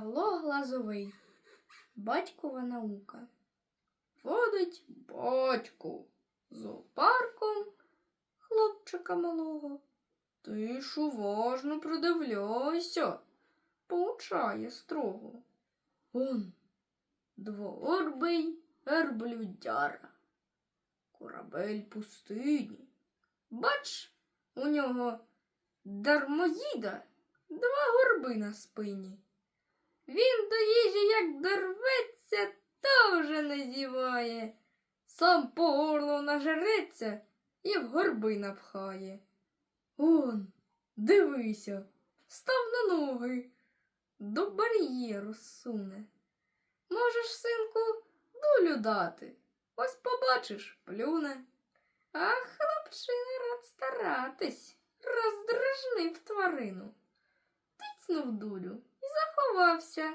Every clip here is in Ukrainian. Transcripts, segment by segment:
Павло Глазовий. Батькова наука. Водить батько зоопарком хлопчика малого. Ти ж уважно придивляйся, поучає строго. Он дворбий верблюдяра, корабель пустині. Бач, у нього дармоїда два горби на спині. Він до їжі, як дорветься, то вже не зіває. Сам по горло нажереться і в горби напхає. Он, дивися, став на ноги, до бар'єру суне. Можеш, синку, долю дати. Ось побачиш, плюне. А хлопчина рад старатись, роздражнив тварину. Тицнув дулю і заховався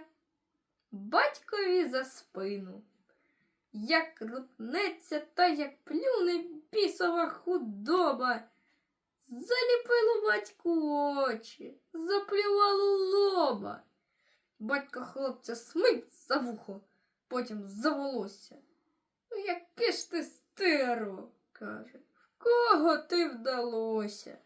батькові за спину. Як рутнеться та як плюне бісова худоба. Заліпило батьку очі, заплювало лоба. Батько хлопця смить за вухо, потім за волосся. Ну, яке ж ти стерво, каже, в кого ти вдалося?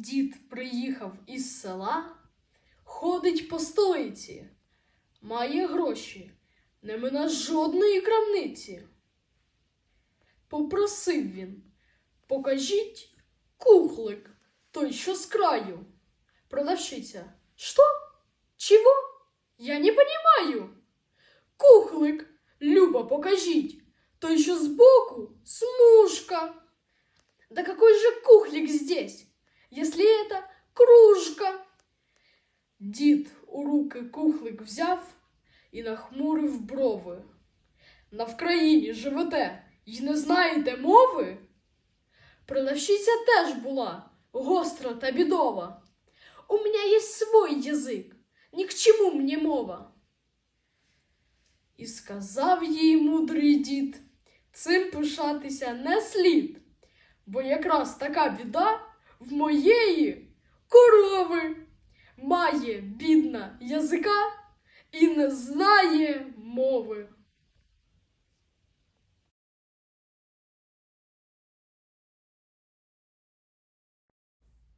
Дід приїхав із села, ходить по столиці, має гроші, не мина жодної крамниці. Попросив він, покажіть кухлик, той, що з краю. Продавщиця, що? Чего? Я не понимаю. Кухлик, Люба, покажіть, той, що збоку, смужка. Да какой же кухлик здесь? Если это кружка. Дід у руки кухлик взяв і нахмурив брови. На Вкраїні живете й не знаєте мови? Продавщиця теж була гостра та бідова. У мене є свой язик, ні к чому мені мова. І сказав їй мудрий дід, цим пишатися не слід, бо якраз така біда в моєї корови має бідна язика і не знає мови.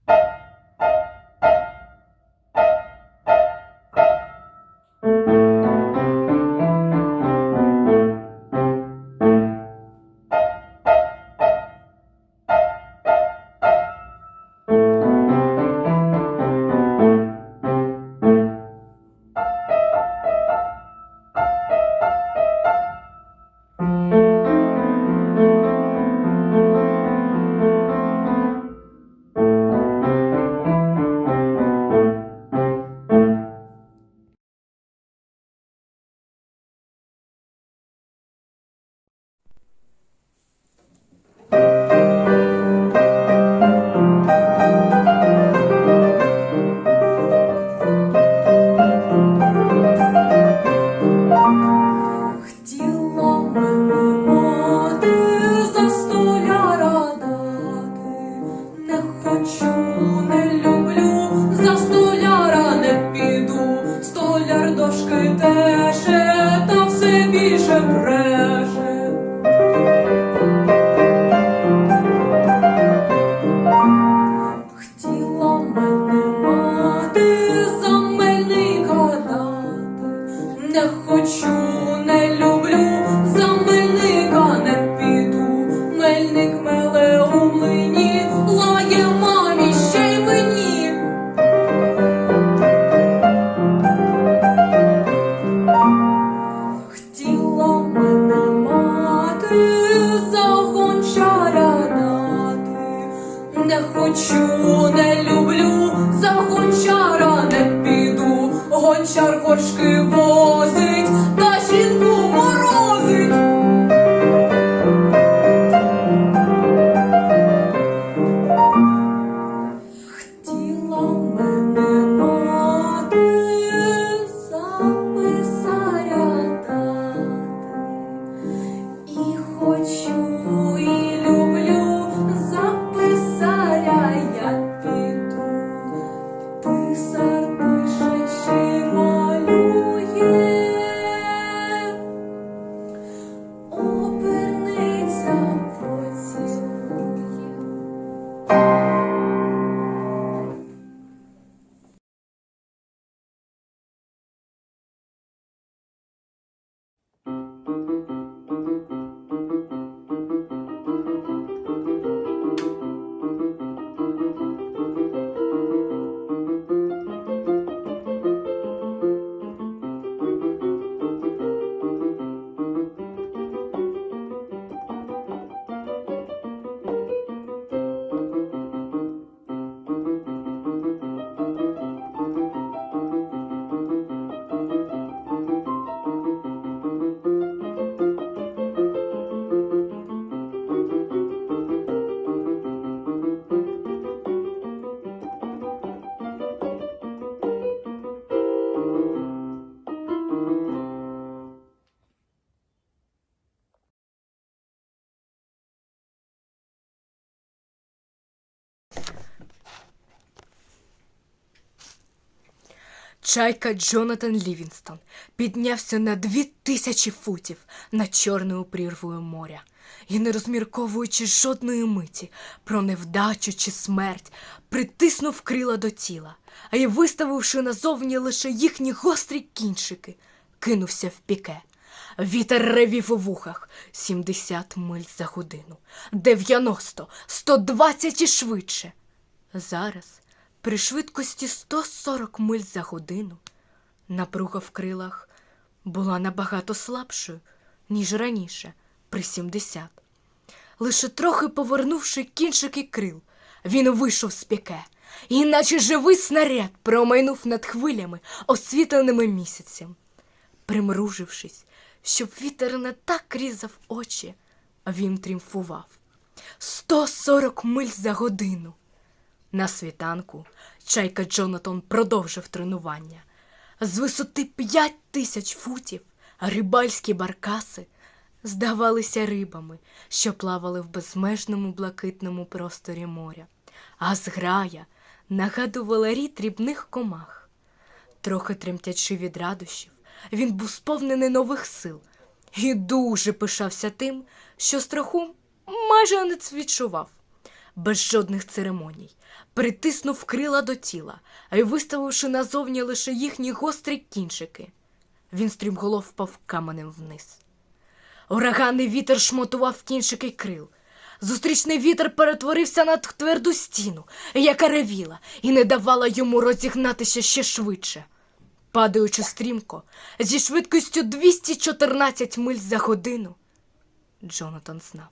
Хотіла 秋 Чайка Джонатан Лівінстон піднявся на дві тисячі футів над чорною прірвою моря і, не розмірковуючи жодної миті про невдачу чи смерть, притиснув крила до тіла, а й, виставивши назовні лише їхні гострі кінчики, кинувся в піке. Вітер ревів у вухах 70 миль за годину, 90, 120 і швидше. Зараз, при швидкості 140 миль за годину, напруга в крилах була набагато слабшою, ніж раніше, при 70. Лише трохи повернувши кінчики крил, він вийшов з піке, і наче живий снаряд промайнув над хвилями, освітленими місяцем. Примружившись, щоб вітер не так різав очі, він трімфував. 140 миль за годину. На світанку чайка Джонатан продовжив тренування. З висоти п'ять тисяч футів рибальські баркаси здавалися рибами, що плавали в безмежному блакитному просторі моря, а зграя нагадувала рід дрібних комах. Трохи тремтячи від радощів, він був сповнений нових сил і дуже пишався тим, що страху майже не відчував. Без жодних церемоній, притиснув крила до тіла, а й виставивши назовні лише їхні гострі кінчики, він стрімголов впав каменем вниз. Ураганний вітер шмотував кінчики крил. Зустрічний вітер перетворився на тверду стіну, яка ревіла і не давала йому розігнатися ще швидше. Падаючи стрімко, зі швидкістю 214 миль за годину, Джонатан знав,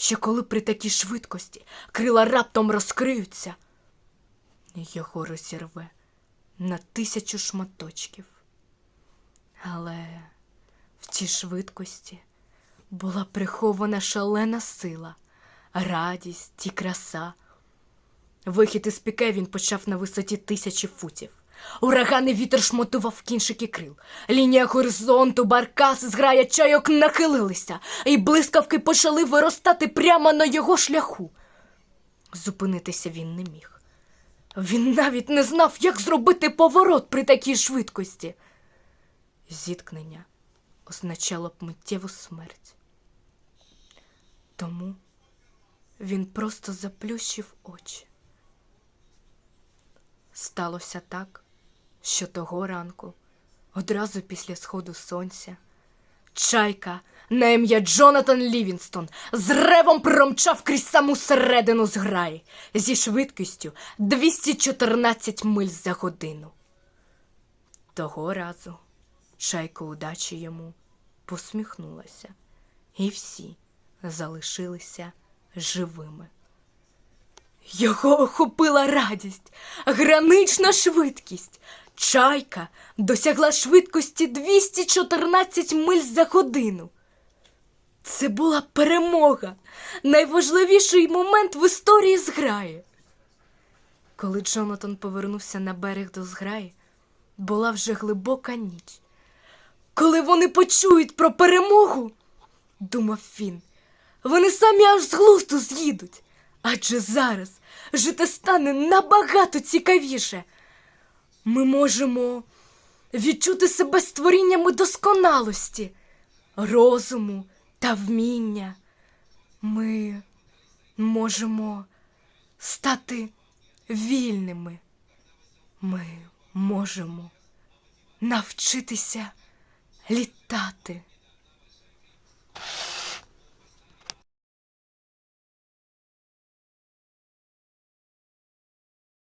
що коли при такій швидкості крила раптом розкриються, його розірве на тисячу шматочків. Але в цій швидкості була прихована шалена сила, радість і краса. Вихід із піке він почав на висоті тисячі футів. Ураганний вітер шмотував кінчики крил. Лінія горизонту, баркас, зграя чайок нахилилися, і блискавки почали виростати прямо на його шляху. Зупинитися він не міг. Він навіть не знав, як зробити поворот при такій швидкості. Зіткнення означало б миттєву смерть. Тому він просто заплющив очі. Сталося так, що того ранку, одразу після сходу сонця, чайка на ім'я Джонатан Лівінстон з ревом промчав крізь саму середину зграї зі швидкістю 214 миль за годину. Того разу чайка удачі йому посміхнулася, і всі залишилися живими. Його охопила радість, гранична швидкість. Чайка досягла швидкості 214 миль за годину. Це була перемога, найважливіший момент в історії зграї. Коли Джонатан повернувся на берег до зграї, була вже глибока ніч. Коли вони почують про перемогу, думав він, вони самі аж з глузду з'їдуть. Адже зараз жити стане набагато цікавіше. Ми можемо відчути себе створіннями досконалості, розуму та вміння. Ми можемо стати вільними. Ми можемо навчитися літати.